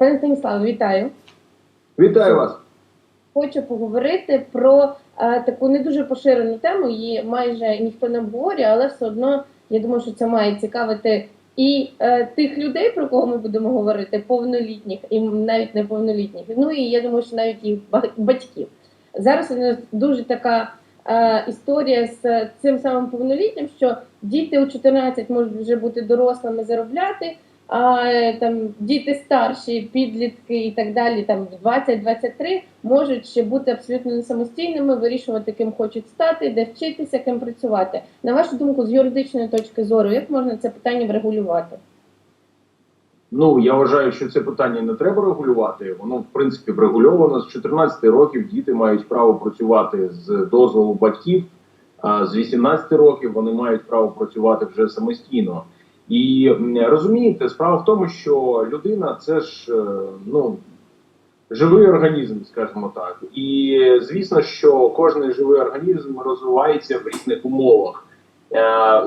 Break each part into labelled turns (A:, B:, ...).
A: Пане Станіславе, вітаю.
B: Вітаю вас.
A: Хочу поговорити про е, таку не дуже поширену тему. Її майже ніхто не обговорює, але все одно я думаю, що це має цікавити і е, тих людей, про кого ми будемо говорити, повнолітніх і навіть неповнолітніх. Ну і я думаю, що навіть їх ба- батьків. Зараз у нас дуже така е, історія з цим самим повноліттям, що діти у 14 можуть вже бути дорослими заробляти. А там діти старші, підлітки і так далі, там в 20-23 можуть ще бути абсолютно не самостійними, вирішувати, ким хочуть стати, де вчитися, ким працювати. На вашу думку, з юридичної точки зору, як можна це питання врегулювати?
B: Ну я вважаю, що це питання не треба регулювати. Воно в принципі врегульовано з 14 років. Діти мають право працювати з дозволу батьків. А з 18 років вони мають право працювати вже самостійно. І розумієте, справа в тому, що людина це ж е, ну живий організм, скажімо так. І звісно, що кожен живий організм розвивається в різних умовах е,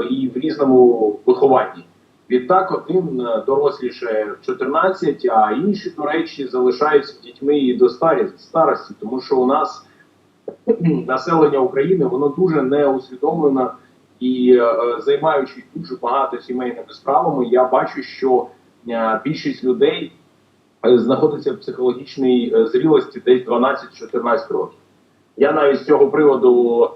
B: і в різному вихованні. Відтак один е, доросліше в 14, а інші, до речі, залишаються дітьми і до старості, тому що у нас населення України воно дуже неусвідомлене і е, займаючись дуже багато сімейними справами, я бачу, що е, більшість людей е, знаходиться в психологічній зрілості десь 12-14 років. Я навіть з цього приводу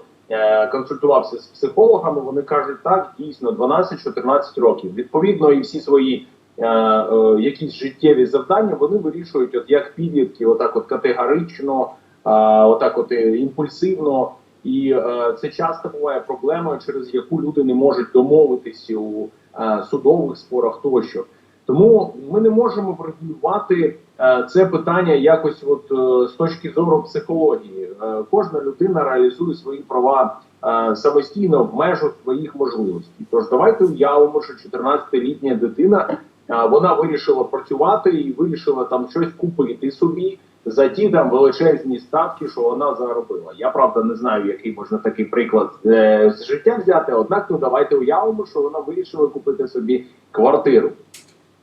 B: консультувався з психологами. Вони кажуть, так дійсно 12-14 років. Відповідно, і всі свої е, е, якісь життєві завдання вони вирішують, от як підлітки, отак, от категорично, е, отак, от імпульсивно. І е, це часто буває проблемою, через яку люди не можуть домовитися у е, судових спорах тощо. Тому ми не можемо врегулювати е, це питання якось, от е, з точки зору психології. Е, кожна людина реалізує свої права е, самостійно в межах своїх можливостей. Тож давайте уявимо, що 14-літня дитина е, вона вирішила працювати і вирішила там щось купити собі за ті там величезні ставки, що вона заробила. Я правда не знаю, який можна такий приклад е, з життя взяти. Однак, ну давайте уявимо, що вона вирішила купити собі квартиру.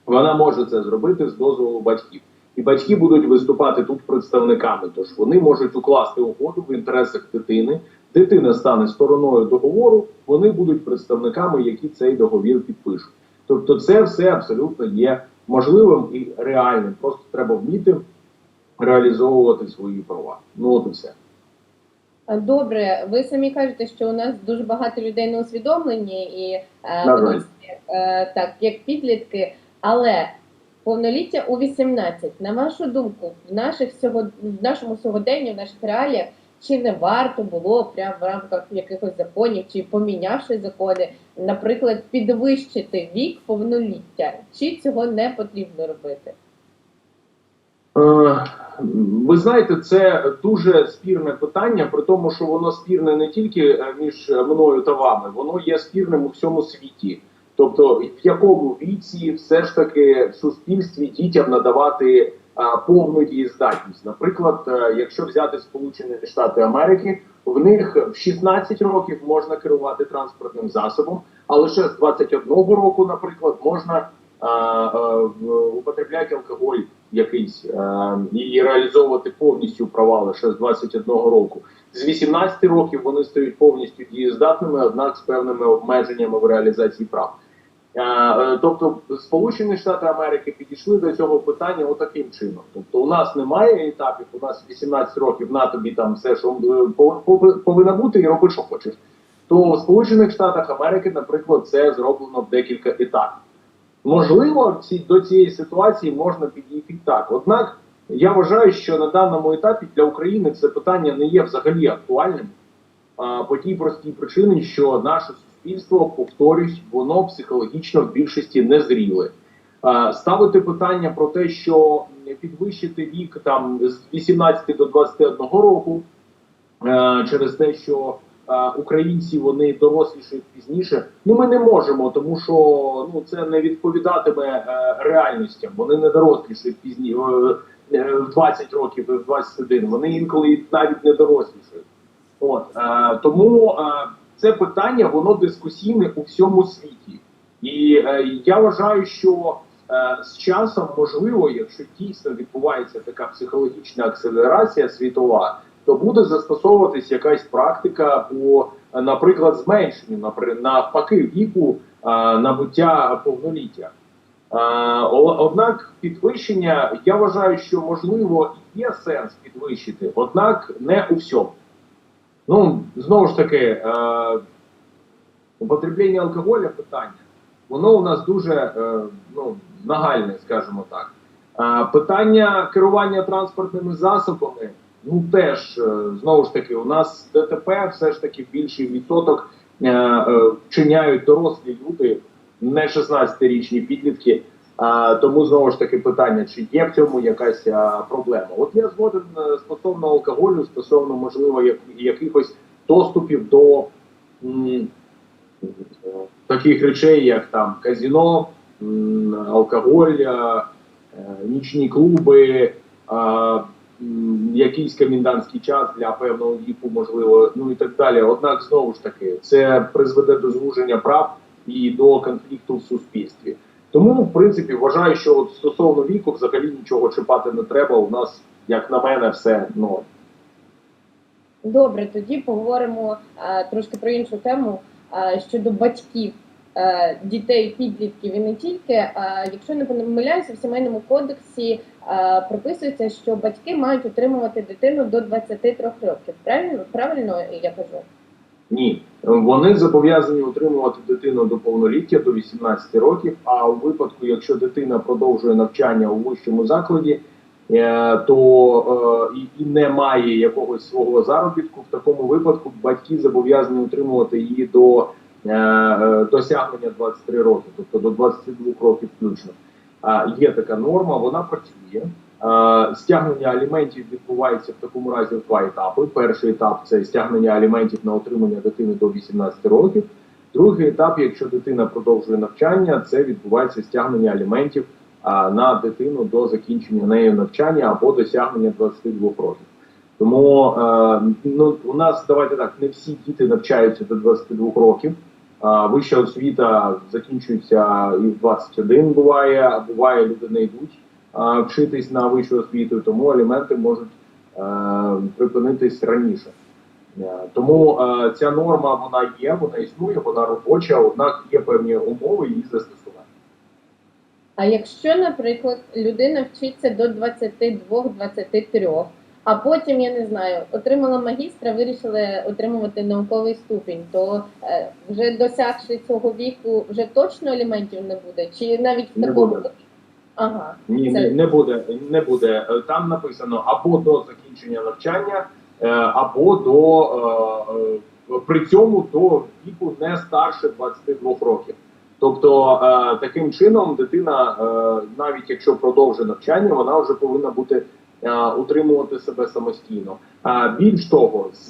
B: Вона може це зробити з дозволу батьків. І батьки будуть виступати тут представниками. Тож вони можуть укласти угоду в інтересах дитини. Дитина стане стороною договору. Вони будуть представниками, які цей договір підпишуть. Тобто, це все абсолютно є можливим і реальним. Просто треба вміти реалізовувати свої права. Ну от і все.
A: Е, Добре, ви самі кажете, що у нас дуже багато людей не усвідомлені і е, е, так, як підлітки, але повноліття у 18. На вашу думку, в наших сього, в нашому сьогоденні, в наших реаліях, чи не варто було прямо в рамках якихось законів, чи помінявши закони, наприклад, підвищити вік повноліття, чи цього не потрібно робити?
B: Е, Ви знаєте, це дуже спірне питання, при тому, що воно спірне не тільки е, між мною та вами, воно є спірним у всьому світі. Тобто, в якому віці все ж таки в суспільстві дітям надавати а, повну дієздатність. Наприклад, е, якщо взяти Сполучені Штати Америки, в них в 16 років можна керувати транспортним засобом, а лише з 21 року, наприклад, можна а, а, употребляти алкоголь якийсь а, і реалізовувати повністю права лише з 21 року. З 18 років вони стають повністю дієздатними, однак з певними обмеженнями в реалізації прав. Е, е, Тобто Сполучені Штати Америки підійшли до цього питання отаким чином. Тобто, у нас немає етапів, у нас 18 років на тобі там все, що е, пов- пов- повинна бути, і роби, що хочеш. То в Сполучених Штатах Америки, наприклад, це зроблено в декілька етапів. Можливо, ці, до цієї ситуації можна підійти так. Однак я вважаю, що на даному етапі для України це питання не є взагалі актуальним. А, по тій простій причині, що наше суспільство, повторюсь, воно психологічно в більшості незріле. А, Ставити питання про те, що підвищити вік там з 18 до 21 року е, через те, що українці вони дорослішають пізніше. Ну ми не можемо, тому що ну це не відповідатиме е, реальностям. Вони не дорослішають пізні е, е, в 20 років, в 21. Вони інколи навіть не дорослішають. От тому це питання воно дискусійне у всьому світі, і я вважаю, що з часом, можливо, якщо дійсно відбувається така психологічна акселерація світова, то буде застосовуватись якась практика по, наприклад, зменшенню, навпаки, віку набуття повноліття. Однак підвищення, я вважаю, що можливо є сенс підвищити, однак не у всьому. Ну, знову ж таки, употреблення алкоголя питання, воно у нас дуже е, ну, нагальне, скажімо так. Питання керування транспортними засобами, ну теж е, знову ж таки, у нас ДТП все ж таки більший відсоток е, е, вчиняють дорослі люди, не 16-річні підлітки. А, тому знову ж таки питання, чи є в цьому якась а, проблема? От я згоден стосовно алкоголю, стосовно можливо як, якихось доступів до м, таких речей, як там казіно, м, алкоголь, е, нічні клуби, а, якийсь комендантський час для певного віку, можливо, ну і так далі. Однак знову ж таки, це призведе до звуження прав і до конфлікту в суспільстві. Тому, в принципі, вважаю, що от стосовно віку взагалі нічого чіпати не треба. У нас, як на мене, все норм.
A: Добре, тоді поговоримо е, трошки про іншу тему е, щодо батьків е, дітей, підлітків і не тільки. Е, якщо не помиляюся, в сімейному кодексі прописується, що батьки мають утримувати дитину до 23 років. Правильно, правильно я кажу?
B: Ні, вони зобов'язані утримувати дитину до повноліття до 18 років. А у випадку, якщо дитина продовжує навчання у вищому закладі, е, то е, і, не має якогось свого заробітку, в такому випадку батьки зобов'язані утримувати її до е, е, досягнення 23 роки, тобто до 22 років включно. Є така норма, вона працює. Стягнення аліментів відбувається в такому разі в два етапи. Перший етап це стягнення аліментів на отримання дитини до 18 років. Другий етап, якщо дитина продовжує навчання, це відбувається стягнення аліментів на дитину до закінчення нею навчання або досягнення 22 років. Тому ну, у нас давайте так, не всі діти навчаються до 22 років. Вища освіта закінчується і в 21 буває, а буває люди не йдуть вчитись на вищу освіту, тому аліменти можуть е, припинитись раніше. Е, Тому е, ця норма вона є, вона існує, вона робоча, однак є певні умови її застосування.
A: А якщо, наприклад, людина вчиться до 22-23, а потім, я не знаю, отримала магістра, вирішили отримувати науковий ступінь, то е, вже досягши цього віку, вже точно аліментів не буде? Чи навіть в
B: Не
A: такому
B: буде.
A: ага,
B: Ні,
A: Це-
B: не, не буде. Не буде. Там написано або до закінчення навчання, е, або до е, при цьому до віку не старше 22 років. Тобто таким чином дитина, навіть якщо продовжує навчання, вона вже повинна бути утримувати себе самостійно. Більш того, з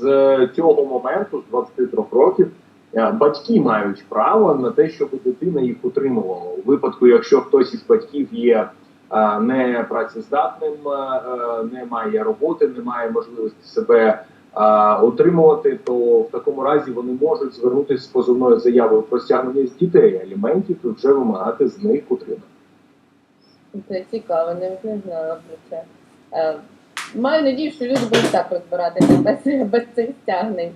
B: цього моменту, з 23 років, е, батьки мають право на те, щоб дитина їх утримувала. У випадку, якщо хтось із батьків є е, не працездатним, е, е, не має роботи, не має можливості себе е, утримувати, то в такому разі вони можуть звернутися з позовною заявою про стягнення з дітей аліментів і вже вимагати з них утримання.
A: це цікаво, не знала про це. Е, Маю надію, що люди будуть так розбиратися без, без цих стягнень.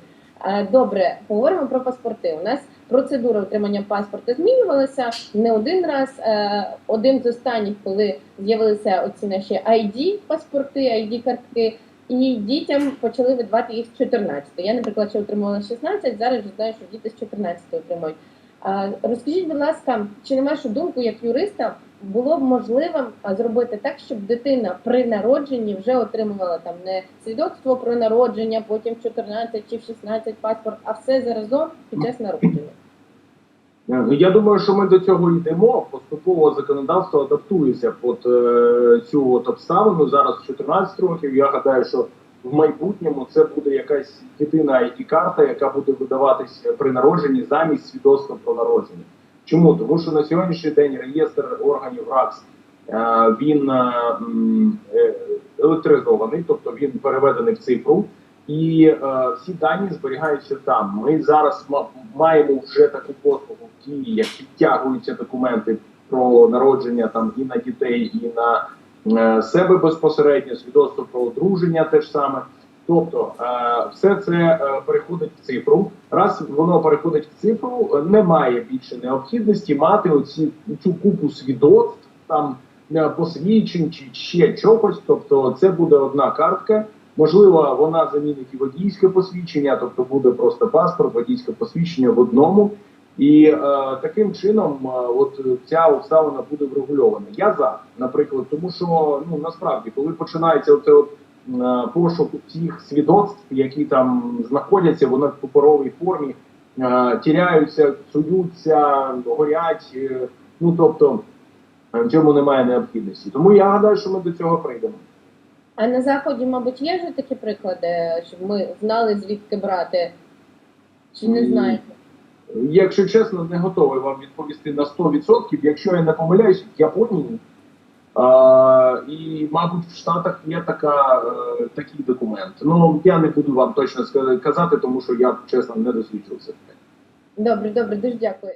A: Е, Добре, поговоримо про паспорти. У нас процедура отримання паспорта змінювалася не один раз. Е, Один з останніх, коли з'явилися оці наші ID паспорти, ID картки, і дітям почали видавати їх з 14. Я, наприклад, ще отримала 16, зараз вже знаю, що діти з 14 отримують. Розкажіть, будь ласка, чи на вашу думку, як юриста, було б можливим зробити так, щоб дитина при народженні вже отримувала там не свідоцтво про народження, потім в 14 чи в 16 паспорт, а все заразом під час народження?
B: Е, Я думаю, що ми до цього йдемо. Поступово законодавство адаптується під е, цю от обставину. Зараз 14 років. Я гадаю, що в майбутньому це буде якась єдина it карта яка буде видаватись при народженні замість свідоцтва про народження. Чому? Тому що на сьогоднішній день реєстр органів РАКС е, він е, е, електризований, тобто він переведений в цифру. І всі дані зберігаються там. Ми зараз ма- маємо вже таку послугу в дії, як підтягуються документи про народження там і на дітей, і на себе безпосередньо, свідоцтво про одруження теж саме. Тобто е, все це е, переходить в цифру. Раз воно переходить в цифру, немає більше необхідності мати оці цю купу свідоцтв там е, посвідчень чи ще чогось. Тобто, це буде одна картка. Можливо, вона замінить і водійське посвідчення, тобто буде просто паспорт, водійське посвідчення в одному. І е, таким чином, е, от ця обставина буде врегульована. Я за, наприклад, тому що ну насправді, коли починається оце от е, пошук цих свідоцтв, які там знаходяться, вони в паперовій формі, е, тіряються, псуються, горять. е, ну тобто в цьому немає необхідності. Тому я гадаю, що ми до цього прийдемо.
A: А на заході, мабуть, є вже такі приклади, щоб ми знали звідки брати, чи не знаєте?
B: Якщо чесно, не готовий вам відповісти на 100%. Якщо я не помиляюсь, в Японії а, і, мабуть, в Штатах є така, е, такий документ. Ну я не буду вам точно казати, тому що я чесно не досліджував це.
A: Добре, добре, дуже дякую.